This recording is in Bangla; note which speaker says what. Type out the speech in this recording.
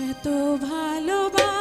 Speaker 1: এত ভালোবাসা